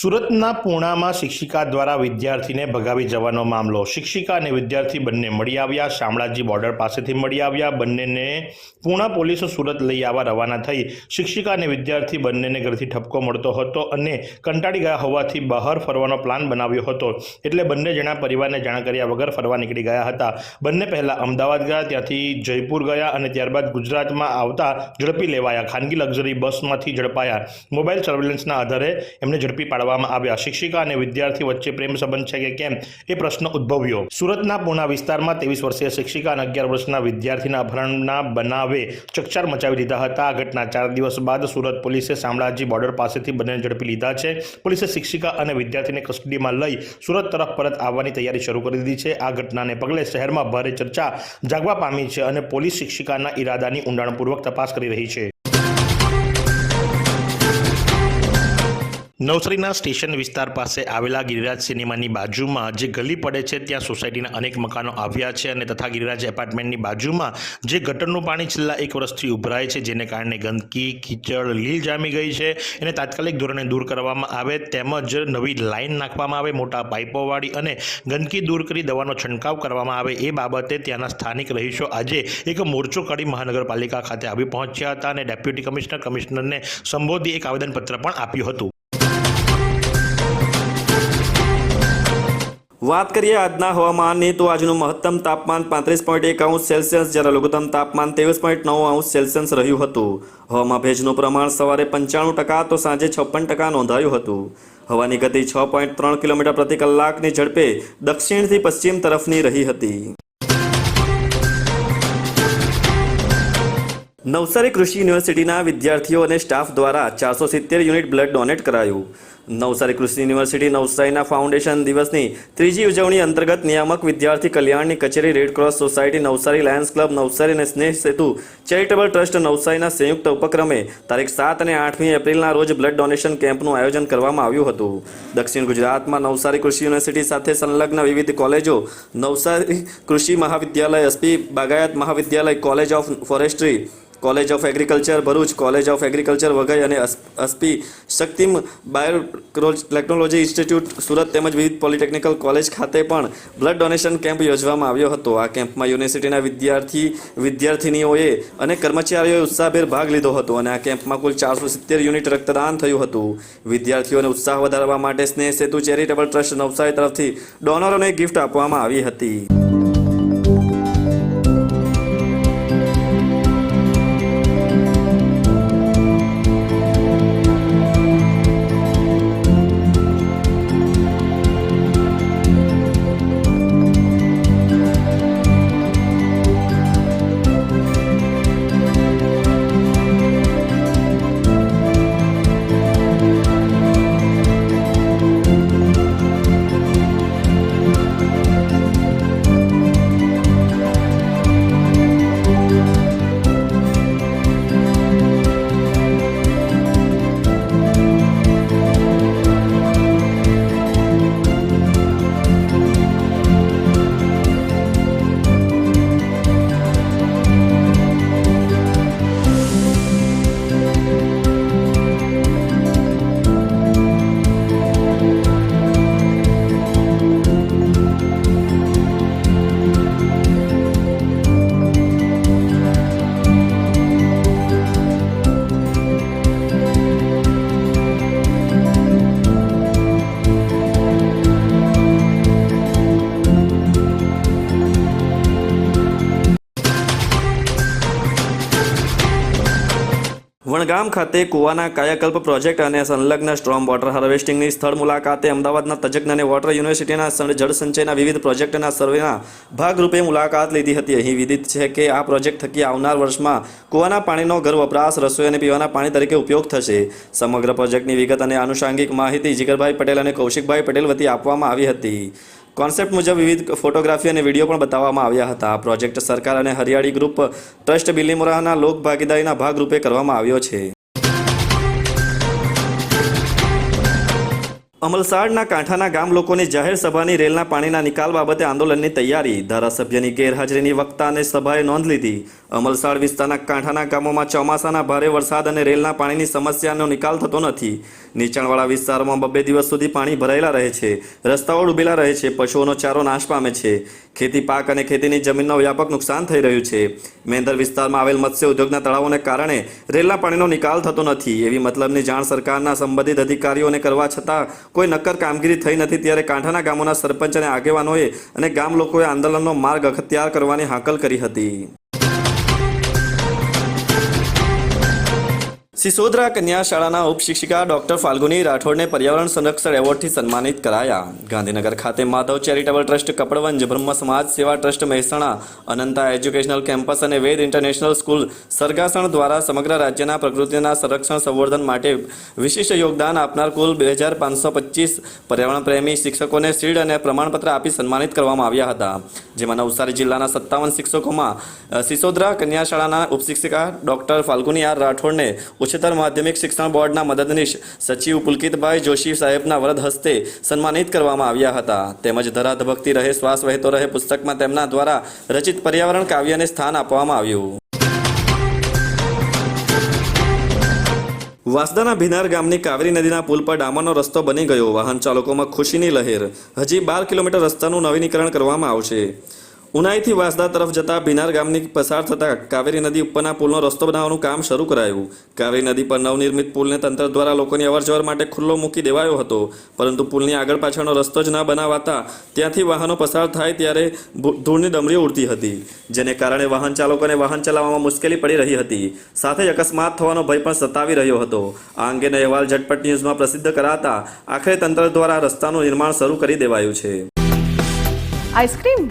સુરતના પૂણામાં શિક્ષિકા દ્વારા વિદ્યાર્થીને ભગાવી જવાનો મામલો. શિક્ષિકા અને વિદ્યાર્થી બંને મળી આવ્યા, શામળાજી બોર્ડર પાસેથી મળી આવ્યા. બંનેને પૂણા પોલીસ સુરત લઈ આવવા રવાના થઈ. શિક્ષિકા અને વિદ્યાર્થી બંનેને ઘરથી ઠપકો મળતો હતો અને કંટાળી ગયા હોવાથી બહાર ફરવાનો પ્લાન બનાવ્યો હતો. એટલે બંને જણા પરિવારને જાણ કર્યા વગર ફરવા નીકળી ગયા હતા. બંને પહેલાં અમદાવાદ ગયા, ત્યાંથી જયપુર ગયા અને ત્યારબાદ ગુજરાતમાં આવતા ઝડપી લેવાયા. ખાનગી લક્ઝરી બસમાંથી ઝડપાયા. મોબાઈલ સર્વેલન્સના આધારે એમને ઝડપી પાડવામાં આવ્યા. શિક્ષિકા અને વિદ્યાર્થી વચ્ચે પ્રેમ સંબંધ છે કે કેમ? એ પ્રશ્ન ઉદ્ભવ્યો. સુરતના પૂના વિસ્તારમાં ત્રેવીસ વર્ષીય શિક્ષિકા અને અગિયાર વર્ષના વિદ્યાર્થીના અપહરણના બનાવે ચકચાર મચાવી દીધા હતા. આ ઘટના ચાર દિવસ બાદ સુરત પોલીસે શામળાજી બોર્ડર પાસેથી બંનેને ઝડપી લીધા છે. પોલીસે શિક્ષિકા અને વિદ્યાર્થીને કસ્ટડીમાં લઈ સુરત તરફ પરત આવવાની તૈયારી શરૂ કરી દીધી છે. આ ઘટનાને પગલે શહેરમાં ભારે ચર્ચા જાગવા પામી છે અને પોલીસ શિક્ષિકાના ઈરાદાની ઊંડાણપૂર્વક તપાસ કરી રહી છે. નવસારીના સ્ટેશન વિસ્તાર પાસે આવેલા ગિરિરાજ સિનેમાની બાજુમાં જે ગલી પડે છે, ત્યાં સોસાયટીના અનેક મકાનો આવ્યા છે અને તથા ગિરિરાજ એપાર્ટમેન્ટની બાજુમાં જે ગટરનું પાણી છેલ્લા એક વર્ષથી ઉભરાય છે, જેને કારણે ગંદકી, કીચડ, લીલ જામી ગઈ છે. એને તાત્કાલિક ધોરણે દૂર કરવામાં આવે તેમજ નવી લાઇન નાખવામાં આવે, મોટા પાઇપોવાળી અને ગંદકી દૂર કરી દવાનો છંટકાવ કરવામાં આવે એ બાબતે ત્યાંના સ્થાનિક રહીશો આજે એક મોરચો કાઢી મહાનગરપાલિકા ખાતે આવી પહોંચ્યા હતા અને ડેપ્યુટી કમિશનર કમિશનરને સંબોધી એક આવેદનપત્ર પણ આપ્યું હતું. વાત કરીએ આજના હવામાનની, તો આજનું મહત્તમ તાપમાન પાંત્રીસ પોઈન્ટ એક અંશ સેલ્સિયસ, જ્યારે લઘુત્તમ તાપમાન ત્રેવીસ પોઈન્ટ નવ અંશ સેલ્સિયસ રહ્યું હતું. હવામાં ભેજનું પ્રમાણ સવારે પંચાણું ટકા તો સાંજે છપ્પન ટકા નોંધાયું હતું. હવાની ગતિ છ પોઈન્ટ ત્રણ કિલોમીટર પ્રતિ કલાકની ઝડપે દક્ષિણથી પશ્ચિમ તરફની રહી હતી. નવસારી કૃષિ યુનિવર્સિટીના વિદ્યાર્થીઓ અને સ્ટાફ દ્વારા ચારસો સિત્તેર યુનિટ બ્લડ ડોનેટ કરાયું. નવસારી કૃષિ યુનિવર્સિટી નવસારીના ફાઉન્ડેશન દિવસની ત્રીજી ઉજવણી અંતર્ગત નિયામક વિદ્યાર્થી કલ્યાણની કચેરી red cross society Navsari lions club Navsari અને સ્નેહ સેતુ ચેરિટેબલ ટ્રસ્ટ નવસારીના સંયુક્ત ઉપક્રમે તારીખ સાત અને આઠમી એપ્રિલના રોજ બ્લડ ડોનેશન કેમ્પનું આયોજન કરવામાં આવ્યું હતું. દક્ષિણ ગુજરાતમાં નવસારી કૃષિ યુનિવર્સિટી સાથે સંલગ્ન વિવિધ કોલેજો, નવસારી કૃષિ મહાવિદ્યાલય એસપી બાગાયત મહાવિદ્યાલય, college of forestry, college of agriculture Bharuch, college of agriculture વગેરે અને Aspee Shakilam bio technology institute Surat તેમજ વિવિધ પોલિટેકનિકલ કોલેજ ખાતે પણ બ્લડ ડોનેશન કેમ્પ યોજવામાં આવ્યો હતો. આ કેમ્પમાં યુનિવર્સિટીના વિદ્યાર્થી, વિદ્યાર્થિનીઓએ અને કર્મચારીઓએ ઉત્સાહભેર ભાગ લીધો હતો અને આ કેમ્પમાં કુલ ચારસો સિત્તેર યુનિટ રક્તદાન થયું હતું. વિદ્યાર્થીઓને ઉત્સાહ વધારવા માટે સ્નેહ સેતુ ચેરિટેબલ ટ્રસ્ટ નવસારી તરફથી ડોનરોને ગિફ્ટ આપવામાં આવી હતી. વણગામ ખાતે કુવાના કાયાકલ્પ પ્રોજેક્ટ અને સંલગ્ન સ્ટ્રોમ વોટર હાર્વેસ્ટિંગની સ્થળ મુલાકાતે અમદાવાદના તજજ્ઞ અને વોટર યુનિવર્સિટીના જળ સંચયના વિવિધ પ્રોજેક્ટના સર્વેના ભાગરૂપે મુલાકાત લીધી હતી. અહીં વિદિત છે કે આ પ્રોજેક્ટ થકી આવનાર વર્ષમાં કુવાના પાણીનો ઘર વપરાશ રસોઈ અને પીવાના પાણી તરીકે ઉપયોગ થશે. સમગ્ર પ્રોજેક્ટની વિગત અને આનુષાંગિક માહિતી જીગરભાઈ પટેલ અને કૌશિકભાઈ પટેલ વતી આપવામાં આવી હતી. કોન્સેપ્ટ મુજબ વિવિધ ફોટોગ્રાફી અને વીડિયો પણ બતાવવામાં આવ્યા હતા. આ પ્રોજેક્ટ સરકાર અને હરિયાળી ગ્રુપ ટ્રસ્ટ બિલીમોરાના લોક ભાગીદારીના ભાગરૂપે કરવામાં આવ્યો છે. અમલસાડના કાંઠાના ગામ લોકોની જાહેર સભાની રેલના પાણીના નિકાલ બાબતે આંદોલનની તૈયારી. ધારાસભ્યની ગેરહાજરીની વક્તા અને સભાએ નોંધ લીધી. અમલસાડ વિસ્તારના કાંઠાના ગામોમાં ચોમાસાના ભારે વરસાદ અને રેલના પાણીની સમસ્યાનો નિકાલ થતો નથી. નીચાણવાળા વિસ્તારોમાં બબ્બે દિવસ સુધી પાણી ભરાયેલા રહે છે. રસ્તાઓ ડૂબેલા રહે છે. પશુઓનો ચારો નાશ પામે છે. ખેતી પાક અને ખેતીની જમીનનો વ્યાપક નુકસાન થઈ રહ્યું છે. મેંદર વિસ્તારમાં આવેલ મત્સ્ય ઉદ્યોગના તળાવોને કારણે રેલના પાણીનો નિકાલ થતો નથી. એવી મતલબની જાણ સરકારના સંબંધિત અધિકારીઓને કરવા છતાં કોઈ નક્કર કામગીરી થઈ નથી. ત્યારે કાંઠાના ગામોના સરપંચ અને આગેવાનોએ અને ગામ લોકોએ આંદોલનનો માર્ગ અખત્યાર કરવાની હાકલ કરી હતી. સિસોદરા કન્યા શાળાના ઉપશિક્ષિકા ડોક્ટર ફાલ્ગુની રાઠોડને પર્યાવરણ સંરક્ષણ એવોર્ડથી સન્માનિત કરાયા. ગાંધીનગર ખાતે Madhav charitable trust Kapadvanj, Brahm Samaj Seva trust Mehsana, Ananta educational campus અને વેદ ઇન્ટરનેશનલ સ્કૂલ સરગાસણ દ્વારા સમગ્ર રાજ્યના પ્રકૃતિના સંરક્ષણ સંવર્ધન માટે વિશિષ્ટ યોગદાન આપનાર કુલ બે હજાર પાંચસો પચીસ પર્યાવરણ પ્રેમી શિક્ષકોને શીડ અને પ્રમાણપત્ર આપી સન્માનિત કરવામાં આવ્યા હતા. જેમાં નવસારી જિલ્લાના સત્તાવન શિક્ષકોમાં સિસોદરા કન્યા શાળાના ઉપશિક્ષિકા ડોક્ટર ફાલ્ગુની આર રાઠોડને ઉચ્ચતર માધ્યમિક શિક્ષણ બોર્ડના મદદનીશ સચિવ પુલકિતભાઈ જોશી સાહેબના વરદ હસ્તે સન્માનિત કરવામાં આવ્યા હતા. તેમજ ધરાધભક્તિ રહે, શ્વાસ વહેતો રહે પુસ્તકમાં તેમના દ્વારા રચિત પર્યાવરણ કાવ્યને સ્થાન આપવામાં આવ્યું. વાસદાના ભીનાર ગામની કાવેરી નદીના પુલ પર ડામરનો રસ્તો બની ગયો. વાહન ચાલકોમાં ખુશીની લહેર. હજી બાર કિલોમીટર રસ્તાનું નવીનીકરણ કરવામાં આવશે. ઉનાઈથી વાસદા તરફ જતા ભીનાર ગામની પસાર થતાં કાવેરી નદી ઉપરના પુલનો રસ્તો બનાવવાનું કામ શરૂ કરાયું. કાવેરી નદી પર નવનિર્મિત પુલને તંત્ર દ્વારા લોકોની અવરજવર માટે ખુલ્લો મૂકી દેવાયો હતો. પરંતુ પુલની આગળ પાછળનો રસ્તો જ ના બનાવાતા ત્યાંથી વાહનો પસાર થાય ત્યારે ધૂળની ડમરી ઉડતી હતી, જેને કારણે વાહન ચાલકોને વાહન ચલાવવામાં મુશ્કેલી પડી રહી હતી. સાથે અકસ્માત થવાનો ભય પણ સતાવી રહ્યો હતો. આ અંગેનો અહેવાલ ઝટપટ ન્યૂઝમાં પ્રસિદ્ધ કરાતા આખરે તંત્ર દ્વારા રસ્તાનું નિર્માણ શરૂ કરી દેવાયું છે. આઈસ્ક્રીમ